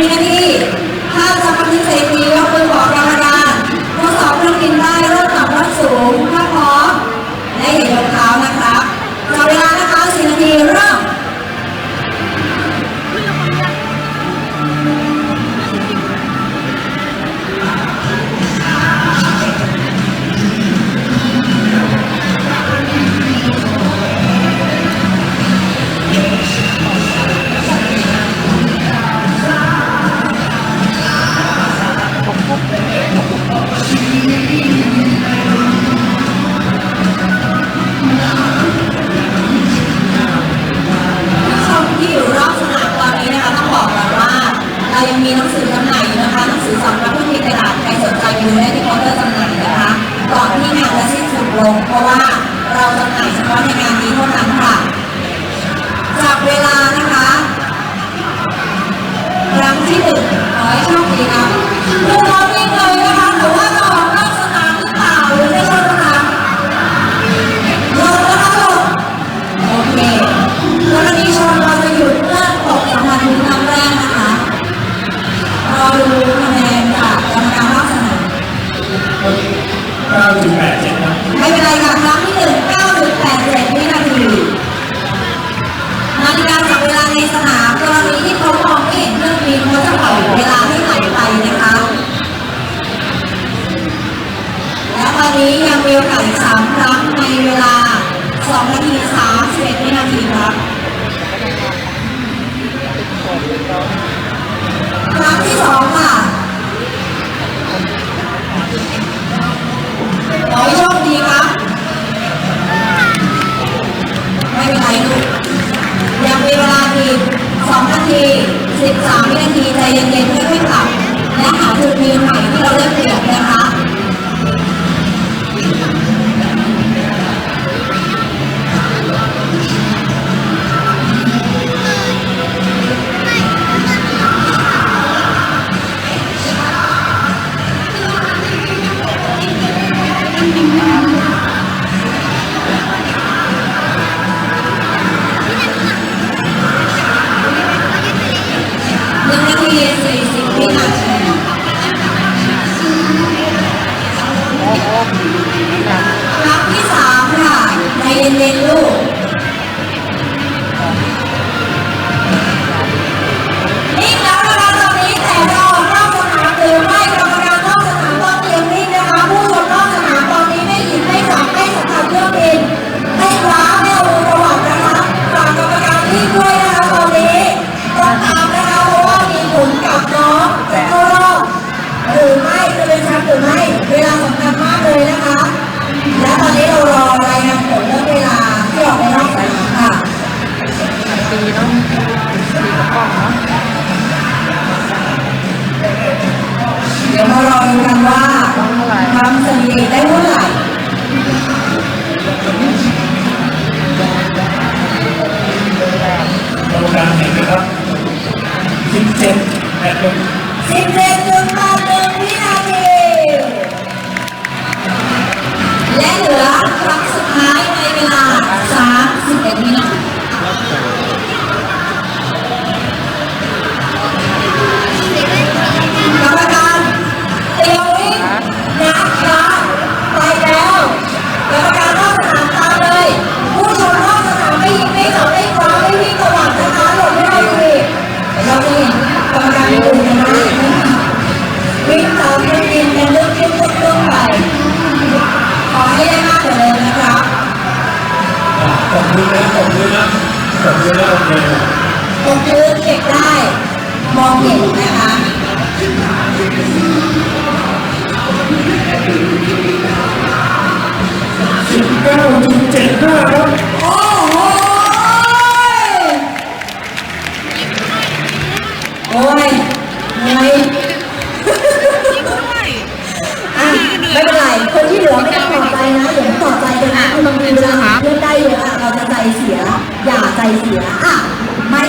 Thank you. วินาทีใจเย็นๆค่อยๆกลับและหาจุดยืนใหม่ที่เราได้เปรียบ ดีด้วยนะคะตอนนี้ต้องตามนะคะเพราะว่ามีผลกับน้องจะเข้ารอบหรือไม่จะเป็นแชมป์หรือไม่เวลาสำคัญมากเลยนะคะ และตอนนี้เรารอรายงานผลเรื่องเวลาที่ออกในรอบสนามค่ะตีต้องตีกับกล้องเนาะเดี๋ยวมารอดูกันว่าทำสถิติได้เท่าไหร่ มือนะตบมือนะตบมือนะโอเคตรงยืนเก็บได้ มองเห็นนะคะสิบเก้าจุดเจ็ดห้าครับโอ้โโอ้ยโอ้ยไม่เป็นไรคนที่เหลือไม่ต้องตอบใจนะอย่าตอบใจกันนะคุณบางทีเวลาหาเพื่อนได้เยอะ เสีย อย่าใจเสียอะหมา